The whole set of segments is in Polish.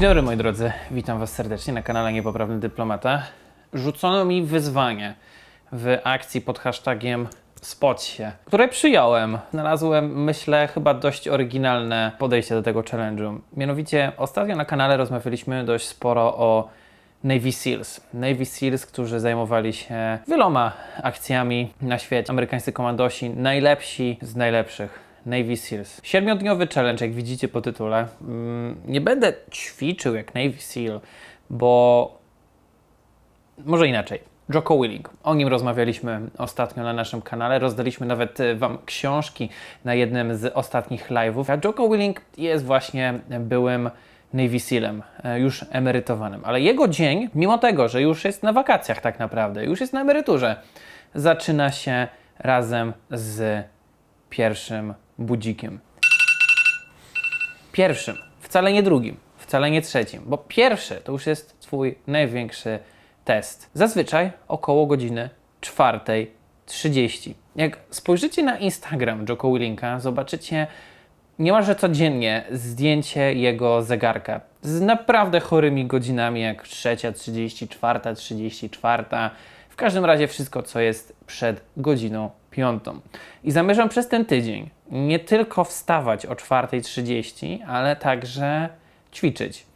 Dzień dobry moi drodzy, witam was serdecznie na kanale Niepoprawny Dyplomata. Rzucono mi wyzwanie w akcji pod hashtagiem Spot się, które przyjąłem. Znalazłem, myślę, chyba dość oryginalne podejście do tego challenge'u. Mianowicie ostatnio na kanale rozmawialiśmy dość sporo o Navy Seals. Navy Seals, którzy zajmowali się wieloma akcjami na świecie. Amerykańscy komandosi, najlepsi z najlepszych. Navy Seals. Siedmiodniowy challenge, jak widzicie po tytule. Mm, Nie będę ćwiczył jak Navy Seal, bo może inaczej. Jocko Willing. O nim rozmawialiśmy ostatnio na naszym kanale. Rozdaliśmy nawet e, Wam książki na jednym z ostatnich live'ów. A Jocko Willing jest właśnie byłym Navy Sealem, e, już emerytowanym. Ale jego dzień, mimo tego, że już jest na wakacjach tak naprawdę, już jest na emeryturze, zaczyna się razem z pierwszym budzikiem. Pierwszym, wcale nie drugim, wcale nie trzecim, bo pierwszy to już jest Twój największy test. Zazwyczaj około godziny 4.30. Jak spojrzycie na Instagram Joko Willinka, zobaczycie niemalże codziennie zdjęcie jego zegarka z naprawdę chorymi godzinami, jak 3.30, 4.34. W każdym razie wszystko, co jest przed godziną piątą. I zamierzam przez ten tydzień nie tylko wstawać o 4.30, ale także ćwiczyć.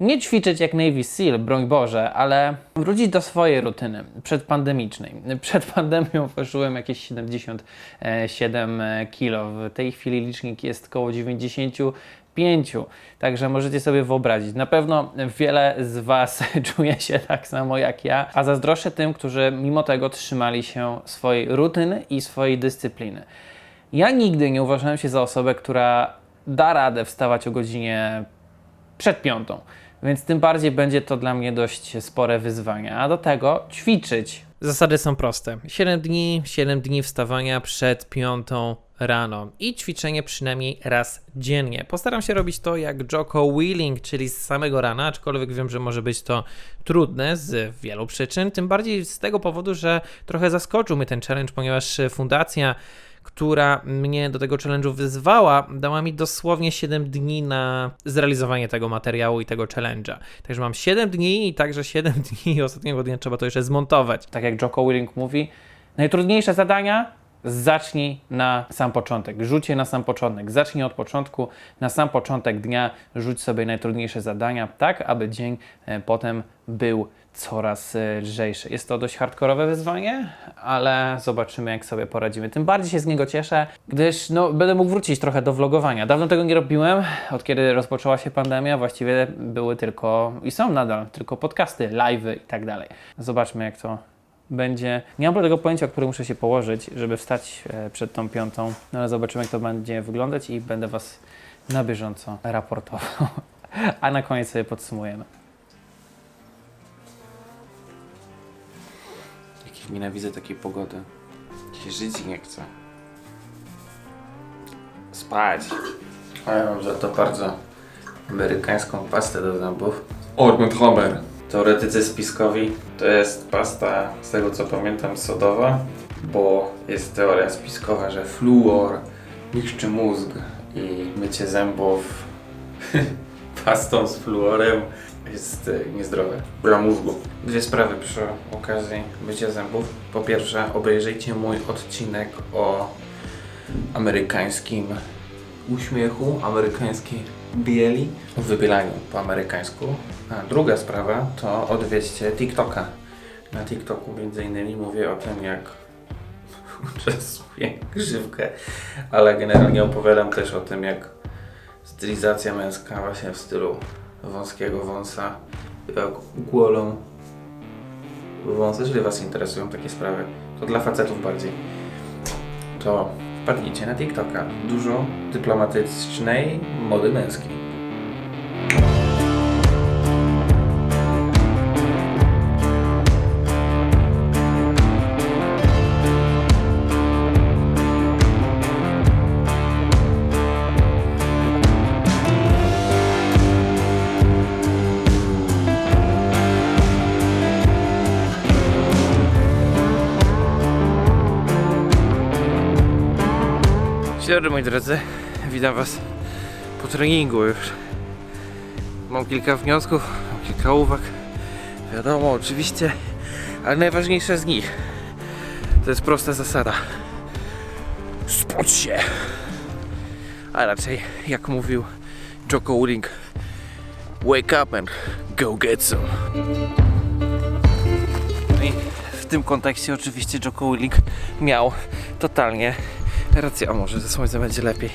Nie ćwiczyć jak Navy Seal, broń Boże, ale wrócić do swojej rutyny przedpandemicznej. Przed pandemią ważyłem jakieś 77 kg. W tej chwili licznik jest około 95. Także możecie sobie wyobrazić. Na pewno wiele z Was czuje się tak samo jak ja, a zazdroszczę tym, którzy mimo tego trzymali się swojej rutyny i swojej dyscypliny. Ja nigdy nie uważałem się za osobę, która da radę wstawać o godzinie przed piątą, więc tym bardziej będzie to dla mnie dość spore wyzwanie. A do tego ćwiczyć. Zasady są proste. 7 dni, 7 dni wstawania przed piątą rano i ćwiczenie przynajmniej raz dziennie. Postaram się robić to jak Jocko Willing, czyli z samego rana, aczkolwiek wiem, że może być to trudne z wielu przyczyn, tym bardziej z tego powodu, że trochę zaskoczył mnie ten challenge, ponieważ fundacja która mnie do tego challenge'u wyzwała, dała mi dosłownie 7 dni na zrealizowanie tego materiału i tego challenge'a. Także mam 7 dni i także 7 dni ostatniego dnia trzeba to jeszcze zmontować. Tak jak Jocko Willing mówi, najtrudniejsze zadania zacznij na sam początek. Rzuć je na sam początek. Zacznij od początku. Na sam początek dnia rzuć sobie najtrudniejsze zadania, tak aby dzień e, potem był coraz e, lżejszy. Jest to dość hardkorowe wyzwanie, ale zobaczymy, jak sobie poradzimy. Tym bardziej się z niego cieszę, gdyż no, będę mógł wrócić trochę do vlogowania. Dawno tego nie robiłem, od kiedy rozpoczęła się pandemia. Właściwie były tylko i są nadal tylko podcasty, live'y i tak dalej. Zobaczmy, jak to będzie. Nie mam tego pojęcia, o którym muszę się położyć, żeby wstać e, przed tą piątą, no ale zobaczymy, jak to będzie wyglądać i będę Was na bieżąco raportował. A na koniec sobie podsumujemy. Jakieś nienawidzę takiej pogody. Się żyć nie chce. Spać. A ja mam za to bardzo amerykańską pastę do zębów. Orbit Homer. Teoretycy spiskowi to jest pasta, z tego co pamiętam, sodowa, bo jest teoria spiskowa, że fluor niszczy mózg i mycie zębów pastą z fluorem jest y, niezdrowe dla mózgu. Dwie sprawy przy okazji mycia zębów. Po pierwsze, obejrzyjcie mój odcinek o amerykańskim uśmiechu, amerykańskiej bieli, wybielaniu po amerykańsku. A druga sprawa to odwiedźcie TikToka. Na TikToku między innymi mówię o tym, jak uczestniczę grzywkę, ale generalnie opowiadam też o tym, jak stylizacja męska właśnie w stylu wąskiego wąsa, jak głolą wąsy, jeżeli Was interesują takie sprawy, to dla facetów bardziej, to wpadnijcie na TikToka. Dużo dyplomatycznej mody męskiej. Dzień dobry moi drodzy, witam was po treningu już. Mam kilka wniosków, mam kilka uwag. Wiadomo, oczywiście, ale najważniejsze z nich to jest prosta zasada. Spocz się! A raczej, jak mówił Joko Willink, wake up and go get some. No i w tym kontekście oczywiście Joko Willink miał totalnie rację, a może ze słońcem będzie lepiej.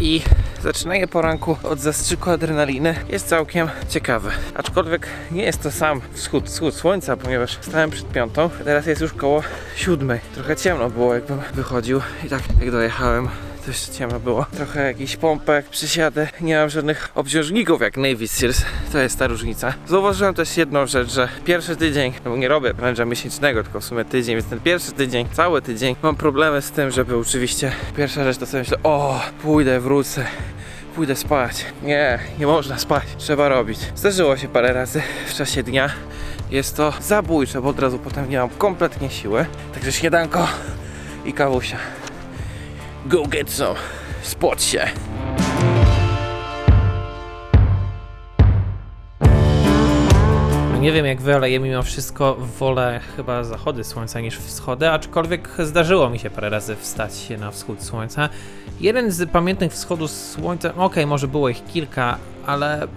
I zaczynanie poranku od zastrzyku adrenaliny jest całkiem ciekawe. Aczkolwiek nie jest to sam wschód, wschód słońca, ponieważ stałem przed piątą, teraz jest już koło siódmej. Trochę ciemno było jakbym wychodził i tak jak dojechałem to jeszcze ciemno było. Trochę jakiś pompek, przysiadę. Nie mam żadnych obciążników jak Navy Seals. To jest ta różnica. Zauważyłem też jedną rzecz, że pierwszy tydzień, no bo nie robię wręcz miesięcznego, tylko w sumie tydzień, więc ten pierwszy tydzień, cały tydzień mam problemy z tym, żeby oczywiście pierwsza rzecz to sobie myślę, o, pójdę, wrócę. Pójdę spać. Nie, nie można spać. Trzeba robić. Zdarzyło się parę razy w czasie dnia. Jest to zabójcze, bo od razu potem nie mam kompletnie siły. Także śniadanko i kawusia. Go get some. Spocz się. Nie wiem jak wy, ale ja mimo wszystko wolę chyba zachody słońca niż wschody, aczkolwiek zdarzyło mi się parę razy wstać na wschód słońca. Jeden z pamiętnych wschodów słońca, okej, może było ich kilka, ale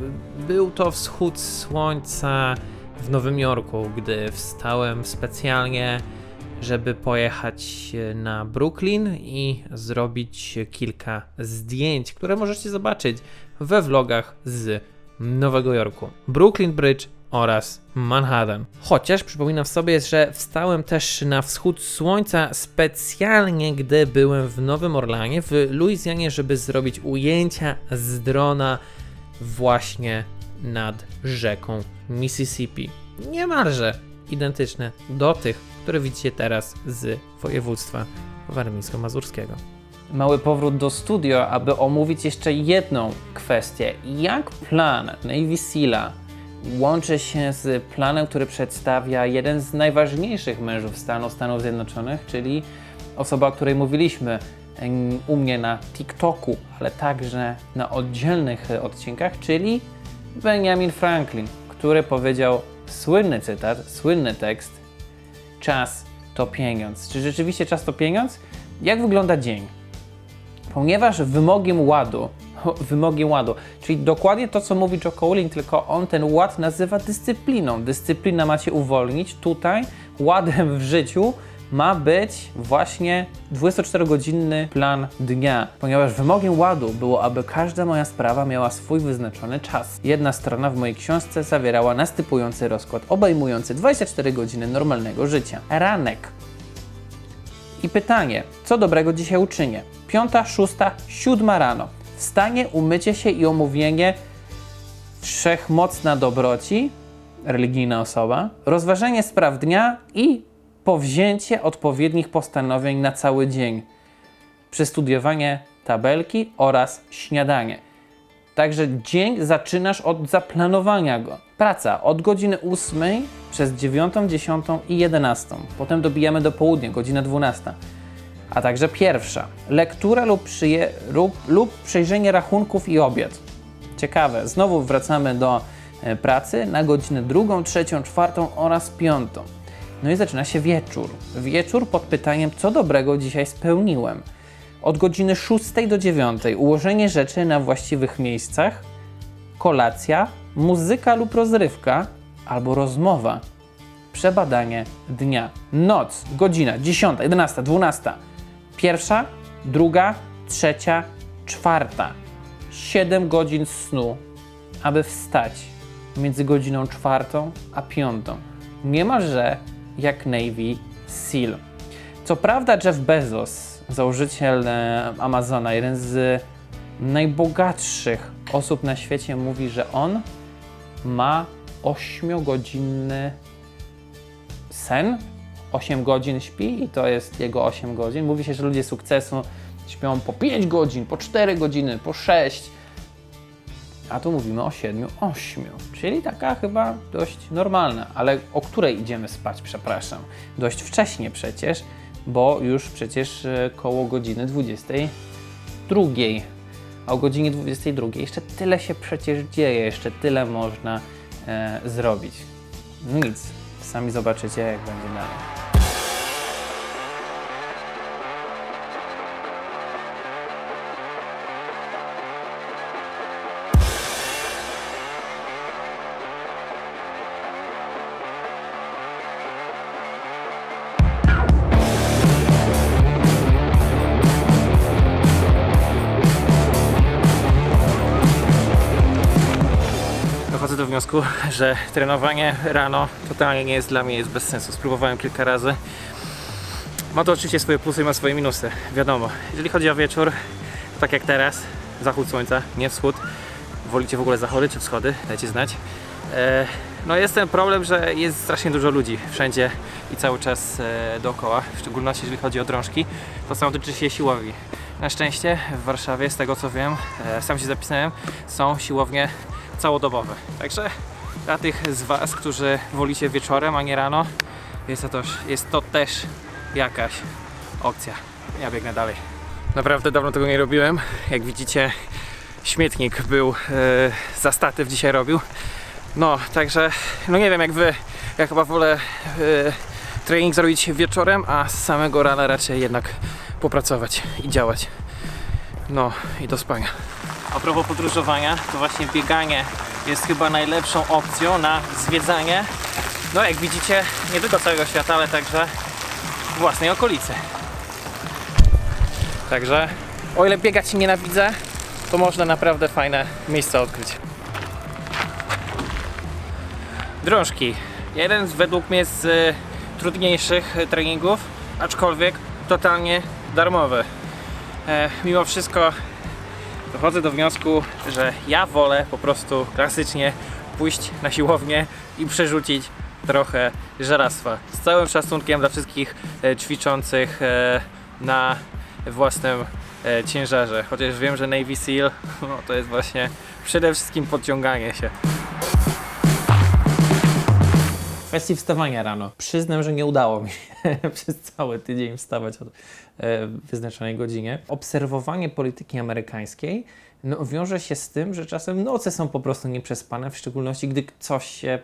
był to wschód słońca w Nowym Jorku, gdy wstałem specjalnie żeby pojechać na Brooklyn i zrobić kilka zdjęć, które możecie zobaczyć we vlogach z Nowego Jorku. Brooklyn Bridge oraz Manhattan. Chociaż przypominam sobie, że wstałem też na wschód słońca specjalnie, gdy byłem w Nowym Orlanie, w Luizjanie, żeby zrobić ujęcia z drona właśnie nad rzeką Mississippi. Niemalże identyczne do tych, które widzicie teraz z województwa warmińsko-mazurskiego. Mały powrót do studio, aby omówić jeszcze jedną kwestię. Jak plan Navy Seala łączy się z planem, który przedstawia jeden z najważniejszych mężów stanu Stanów Zjednoczonych, czyli osoba, o której mówiliśmy u mnie na TikToku, ale także na oddzielnych odcinkach, czyli Benjamin Franklin, który powiedział słynny cytat, słynny tekst: Czas to pieniądz. Czy rzeczywiście czas to pieniądz? Jak wygląda dzień? Ponieważ wymogiem ładu, wymogiem ładu, czyli dokładnie to, co mówi Willink, tylko on ten ład nazywa dyscypliną. Dyscyplina ma cię uwolnić. Tutaj ładem w życiu ma być właśnie 24-godzinny plan dnia, ponieważ wymogiem ładu było, aby każda moja sprawa miała swój wyznaczony czas. Jedna strona w mojej książce zawierała następujący rozkład obejmujący 24 godziny normalnego życia. Ranek. I pytanie, co dobrego dzisiaj uczynię? Piąta, szósta, siódma rano. Wstanie, umycie się i omówienie wszechmocna dobroci, religijna osoba, rozważenie spraw dnia i powzięcie odpowiednich postanowień na cały dzień, przestudiowanie tabelki oraz śniadanie. Także dzień zaczynasz od zaplanowania go. Praca od godziny 8 przez 9, 10 i 11. Potem dobijamy do południa, godzina 12. A także pierwsza. Lektura lub, przyje, lub, lub przejrzenie rachunków i obiad. Ciekawe, znowu wracamy do e, pracy na godzinę drugą, trzecią, czwartą oraz piątą. No i zaczyna się wieczór. Wieczór pod pytaniem, co dobrego dzisiaj spełniłem. Od godziny 6 do 9 ułożenie rzeczy na właściwych miejscach, kolacja, muzyka lub rozrywka albo rozmowa. Przebadanie dnia. Noc, godzina 10, 11, 12. Pierwsza, druga, trzecia, czwarta. 7 godzin snu, aby wstać między godziną czwartą a piątą. Niemalże jak Navy SEAL. Co prawda Jeff Bezos, założyciel e, Amazona, jeden z najbogatszych osób na świecie, mówi, że on ma 8-godzinny sen. 8 godzin śpi i to jest jego 8 godzin. Mówi się, że ludzie sukcesu śpią po 5 godzin, po 4 godziny, po 6. A tu mówimy o 7, 8. Czyli taka chyba dość normalna. Ale o której idziemy spać, przepraszam? Dość wcześnie przecież, bo już przecież e, koło godziny 22. a o godzinie 22 jeszcze tyle się przecież dzieje, jeszcze tyle można e, zrobić. Nic, sami zobaczycie jak będzie dalej. Do wniosku, że trenowanie rano totalnie nie jest dla mnie, jest bez sensu. Spróbowałem kilka razy. Ma to oczywiście swoje plusy i ma swoje minusy, wiadomo. Jeżeli chodzi o wieczór, tak jak teraz, zachód słońca, nie wschód. Wolicie w ogóle zachody czy wschody? Dajcie znać. E, no jest ten problem, że jest strasznie dużo ludzi wszędzie i cały czas e, dookoła, w szczególności jeżeli chodzi o drążki. To samo tyczy się siłowni. Na szczęście w Warszawie, z tego co wiem, e, sam się zapisałem, są siłownie całodobowe. Także dla tych z Was, którzy wolicie wieczorem, a nie rano, jest to, też, jest to też jakaś opcja. Ja biegnę dalej. Naprawdę dawno tego nie robiłem. Jak widzicie, śmietnik był e, za statyw dzisiaj robił. No, także, no nie wiem jak Wy, ja chyba wolę e, trening zrobić wieczorem, a z samego rana raczej jednak popracować i działać. No i do spania. A propos podróżowania, to właśnie bieganie jest chyba najlepszą opcją na zwiedzanie. No jak widzicie, nie tylko całego świata, ale także własnej okolicy. Także o ile biegać nienawidzę, to można naprawdę fajne miejsca odkryć. Drążki. Jeden z według mnie z y, trudniejszych treningów, aczkolwiek totalnie darmowy. E, mimo wszystko dochodzę do wniosku, że ja wolę po prostu klasycznie pójść na siłownię i przerzucić trochę żelastwa. Z całym szacunkiem dla wszystkich e, ćwiczących e, na własnym e, ciężarze. Chociaż wiem, że Navy SEAL no, to jest właśnie przede wszystkim podciąganie się. Kwestii wstawania rano. Przyznam, że nie udało mi przez cały tydzień wstawać o e, wyznaczonej godzinie. Obserwowanie polityki amerykańskiej no, wiąże się z tym, że czasem noce są po prostu nieprzespane, w szczególności gdy coś się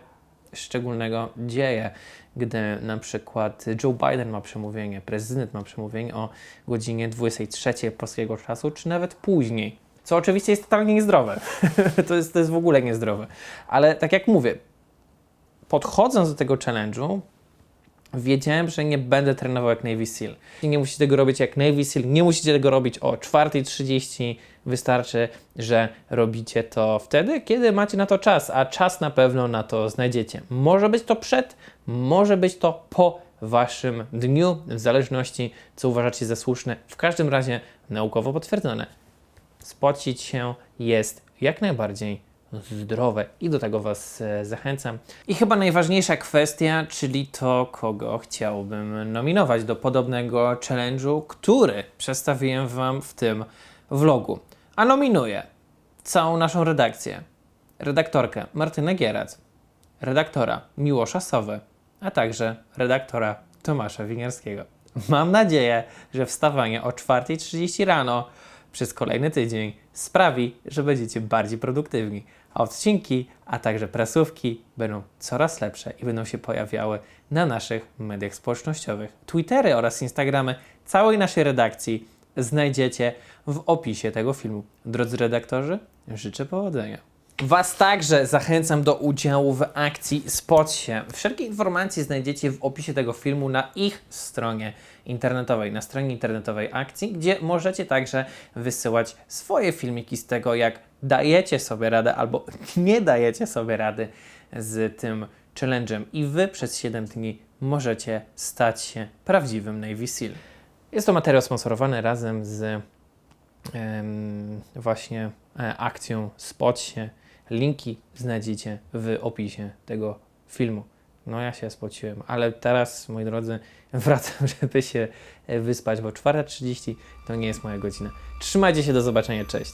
szczególnego dzieje. Gdy na przykład Joe Biden ma przemówienie, prezydent ma przemówienie o godzinie 23 polskiego czasu, czy nawet później. Co oczywiście jest totalnie niezdrowe. to, jest, to jest w ogóle niezdrowe. Ale tak jak mówię, podchodząc do tego challenge'u, wiedziałem, że nie będę trenował jak Navy SEAL. Nie musicie tego robić jak Navy SEAL, nie musicie tego robić o 4.30. Wystarczy, że robicie to wtedy, kiedy macie na to czas, a czas na pewno na to znajdziecie. Może być to przed, może być to po waszym dniu, w zależności co uważacie za słuszne. W każdym razie naukowo potwierdzone. Spocić się jest jak najbardziej zdrowe i do tego Was e, zachęcam. I chyba najważniejsza kwestia, czyli to, kogo chciałbym nominować do podobnego challenge'u, który przedstawiłem Wam w tym vlogu. A nominuję całą naszą redakcję, redaktorkę Martynę Gierac, redaktora Miłosza a także redaktora Tomasza Winiarskiego. Mam nadzieję, że wstawanie o 4.30 rano przez kolejny tydzień sprawi, że będziecie bardziej produktywni, a odcinki, a także prasówki będą coraz lepsze i będą się pojawiały na naszych mediach społecznościowych. Twittery oraz Instagramy całej naszej redakcji znajdziecie w opisie tego filmu. Drodzy redaktorzy, życzę powodzenia. Was także zachęcam do udziału w akcji Spot się. Wszelkie informacje znajdziecie w opisie tego filmu na ich stronie internetowej, na stronie internetowej akcji, gdzie możecie także wysyłać swoje filmiki z tego, jak dajecie sobie radę albo nie dajecie sobie rady z tym challenge'em i Wy przez 7 dni możecie stać się prawdziwym Navy SEAL. Jest to materiał sponsorowany razem z właśnie e, akcją Spot się. Linki znajdziecie w opisie tego filmu. No ja się spociłem, ale teraz, moi drodzy, wracam, żeby się e, wyspać, bo 4.30 to nie jest moja godzina. Trzymajcie się, do zobaczenia, cześć.